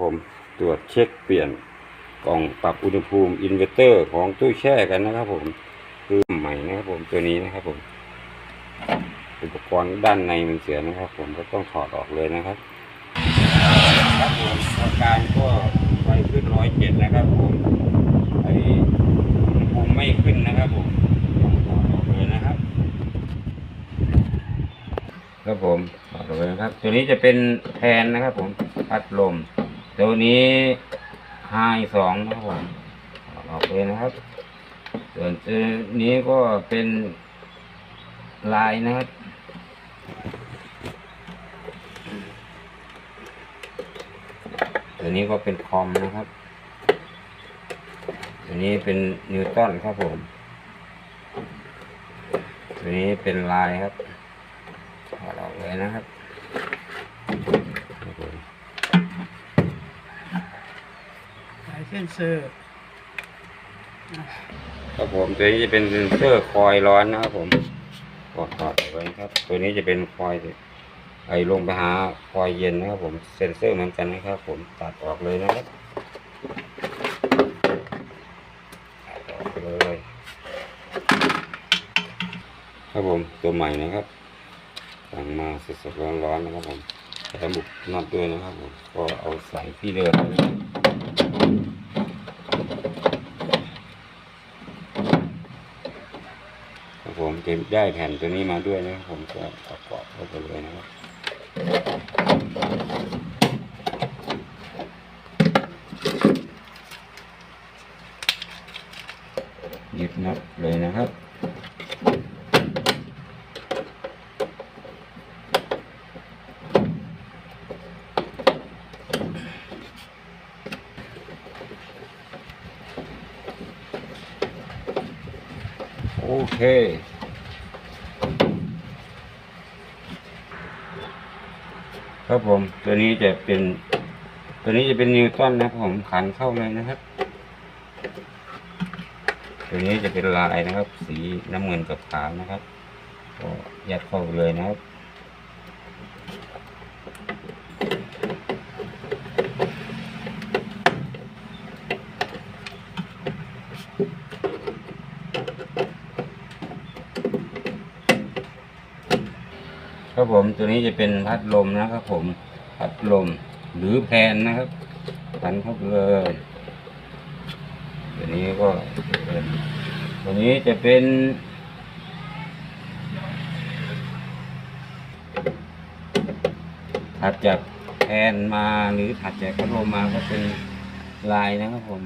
ผมตรวจเช็คเปลี่ยนกล่องปรับอุณหภูมิอินเวอร์เตอร์ของตู้แช่กันนะครับผมคือใหม่นะครับผมตัวนี้นะครับผมอุปกรณ์ด้านในมันเสียนะครับ ผมก็ต้องถอดออกเลยนะครับครับผมอาการก็ไฟขึ้นร้อยเจ็ดนะครับผมไออุณหภูมิไม่ขึ้นนะครับผมต้องถอดออกเลยนะครับ ครับผมถอดออกเลยนะครับ ตัวนี้จะเป็นแทนนะครับ ผมพัดลม ตัวนี้ไฮสองครับผมอออกเลยนะครับ ส่วนตัวนี้ก็เป็นลายนะครับตัวนี้ก็เป็นคอมนะครับตัวนี้เป็นนิวตันครับผมตัวนี้เป็นลายครับถอดออกเลยนะครับครับผม ส้นเซอร์ครับผมตัวนี้จะเป็นเซนเซอร์คอยร้อนนะครับผมกดถอดออกไว้ครับ ตัวนี้จะเป็นคอยไอลงไปหาคอยเย็นนะครับผมเซนเซอร์เหมือนกันนะครับ ผมตัดออกเลยนะครับตัดออกเลยครับผมตัวใหม่นะครับสั่งมาสดๆร้อนๆนะครับผมแถมบุกนอตด้วยนะครับผมก็เอาใส่ที่เรือ ผมจะได้แผ่นตัวนี้มาด้วยนะครับผมจะประกอบเข้าไปเลยนะครับยึดน็อตเลยนะครับ โอเค ครับผม ตัวนี้จะเป็น ตัวนี้จะเป็นนิวตันนะครับผมขันเข้าเลยนะครับ ตัวนี้จะเป็นลายนะครับ สีน้ำเงินกับขาวนะครับก็ยัดเข้าไปเลยนะครับ ครับผมตัวนี้จะเป็นพัดลมนะครับผมพัดลมหรือแพนนะครับพันเข้าไปเลยตัวนี้ก็เป็นตัวนี้จะเป็นถัดจากแพนมาหรือถัดจากพัดลมมาก็เป็นลายนะครับผม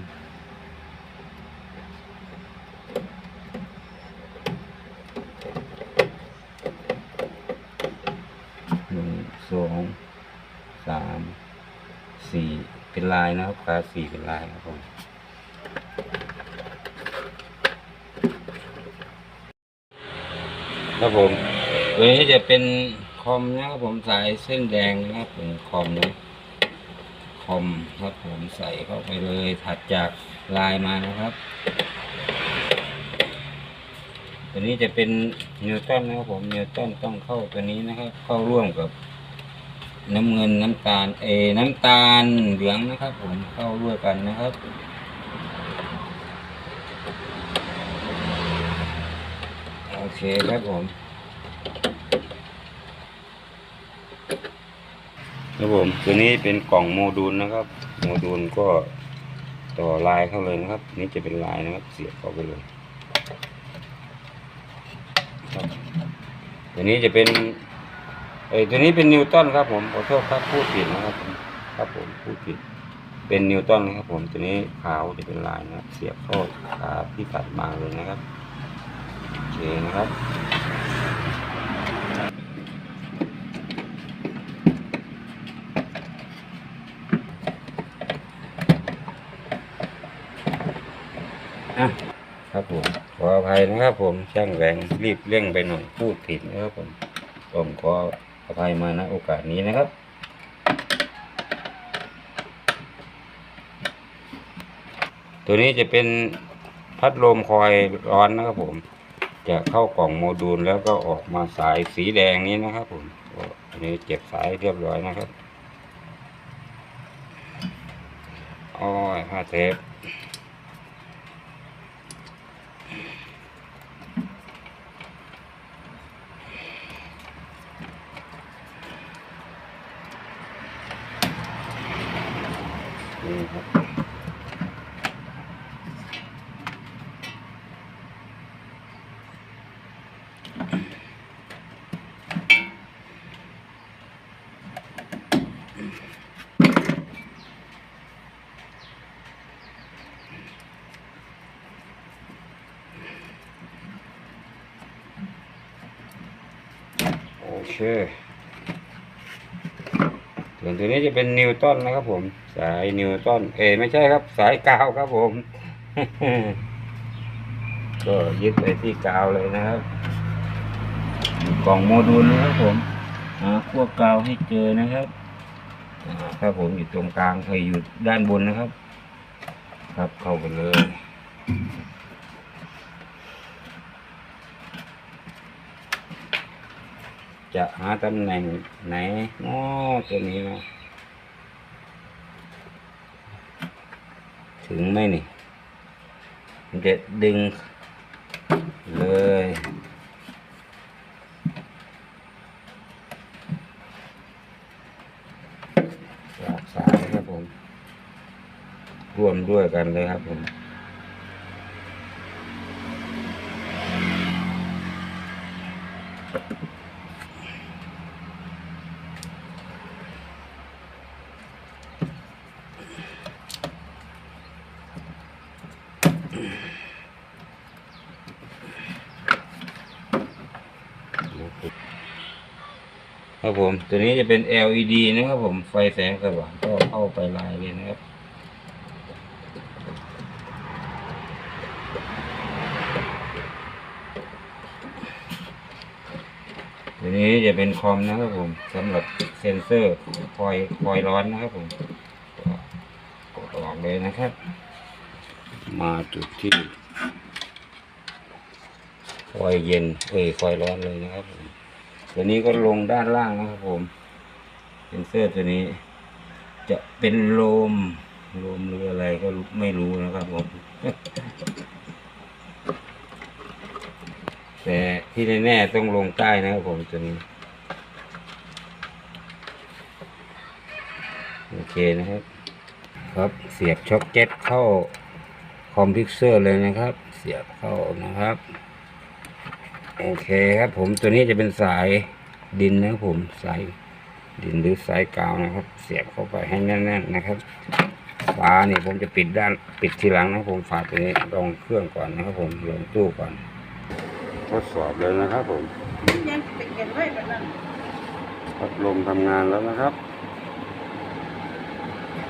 หนึ่งสอง สามสี่เป็นลายนะครับขาสี่เป็นลายครับผมครับผมตัวนี้จะเป็นคอมนะครับผมสายเส้นแดงนะครับผมคอมนะคอมครับผมใส่เข้าไปเลยถัดจากลายมานะครับตัวนี้จะเป็นนิวตันนะครับผมนิวตันต้องเข้าตัวนี้นะครับ เข้าร่วมกับ น้ำเงินน้ำตาลเอน้ำตาลเหลืองนะครับผมเข้าด้วยกันนะครับโอเคครับผมครับผมตัวนี้เป็นกล่องโมดูลนะครับ โมดูลก็ต่อลายเข้าเลยนะครับ นี่จะเป็นลายนะครับ เสียบเข้าไปเลยครับตัวนี้จะเป็น เอ้ตัวนี้เป็นนิวตันครับผมขอโทษครับพูดผิดนะครับผมครับผมพูดผิด เป็นนิวตันนะครับผมตัวนี้ขาวจะเป็นลายนะครับเสียบเข้าขาที่ตัดมาเลยนะครับโอเคนะครับอะครับผมขออภัยนะครับผมช่างแรงรีบเร่งไปหน่อยพูดผิดนะครับผมผมขอ ภัยมาณโอกาสนี้นะครับ ตัวนี้จะเป็นพัดลมคอยร้อนนะครับผม จะเข้ากล่องโมดูลแล้วก็ออกมาสายสีแดงนี้นะครับผมอันนี้เก็บสายเรียบร้อยนะครับอ้อยผ้าเทปนี่ครับ โอเค ส่วนตัวนี้จะเป็นนิวตันนะครับผม สายนิวตันเอไม่ใช่ครับ สายกาวครับผม ก็ยึดไปที่กาวเลยนะครับกล่องโมดูลนะครับผมหาขั้วกาวให้เจอนะครับอ่าครับผมอยู่ตรงกลางเคยอยู่ด้านบนนะครับ ครับเข้าไปเลย จะหาตำแหน่งไหนอ๋อตัวนี้เนาะถึงไหมนี่มันจะดึงเลยลากสายครับผม ร่วมด้วยกันเลยครับผม ครับผม ตัวนี้จะเป็น LED นะครับผม ไฟแสงสว่างก็เข้าไปลายเลยนะครับตัวนี้จะเป็นคอมนะครับผมสำหรับเซ็นเซอร์คอยคอยร้อนนะครับผมกดออกเลยนะครับ มาจุดที่คอยเย็นเอ้ยคอยร้อนเลยนะครับผม ตัวนี้ก็ลงด้านล่างนะครับผมเซนเซอร์ตัวนี้ จะเป็นโลมโลมหรืออะไรก็ไม่รู้นะครับผมแต่ที่แน่ๆต้องลงใต้นะครับผมตัวนี้โอเคนะครับ ครับเสียบช็อคเจ็ตเข้าคอมพิวเซอร์เลยนะครับ เสียบเข้านะครับ โอเคครับผมตัวนี้จะเป็นสายดินนะครับผมสายดินหรือสายกาวนะครับ เสียบเข้าไปให้แน่น ๆนะครับฝานี่ผมจะปิดด้านปิดทีหลังนะครับผมฝาตัวนี้ลองเครื่องก่อนนะครับผมลงตู้ก่อนทดสอบเลยนะครับผมยังไปเก็บไว้แบบนั้นพัดลมทำงานแล้วนะครับ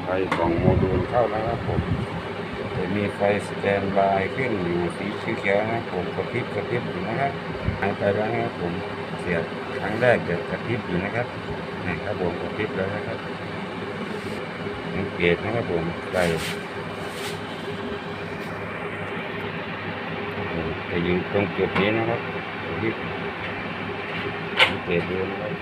ไฟกล่องโมดูลเข้าแล้วครับผม มีไฟสแตนบายขึ้นอยู่สีเขียวนะผมกระพริบกระพริบอยู่นะครับหายไปแล้วนะครับผมเสียบครั้งแรกจะกระพริบอยู่นะครับนะครับผมกระพริบแล้วนะครับสังเกตนะครับผมไฟจะอยู่ตรงจุดนี้นะครับกระพริบสังเกตดูนะครับ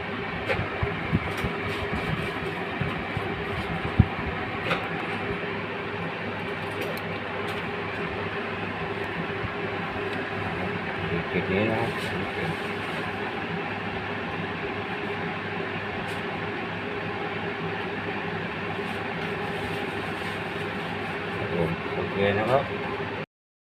จุด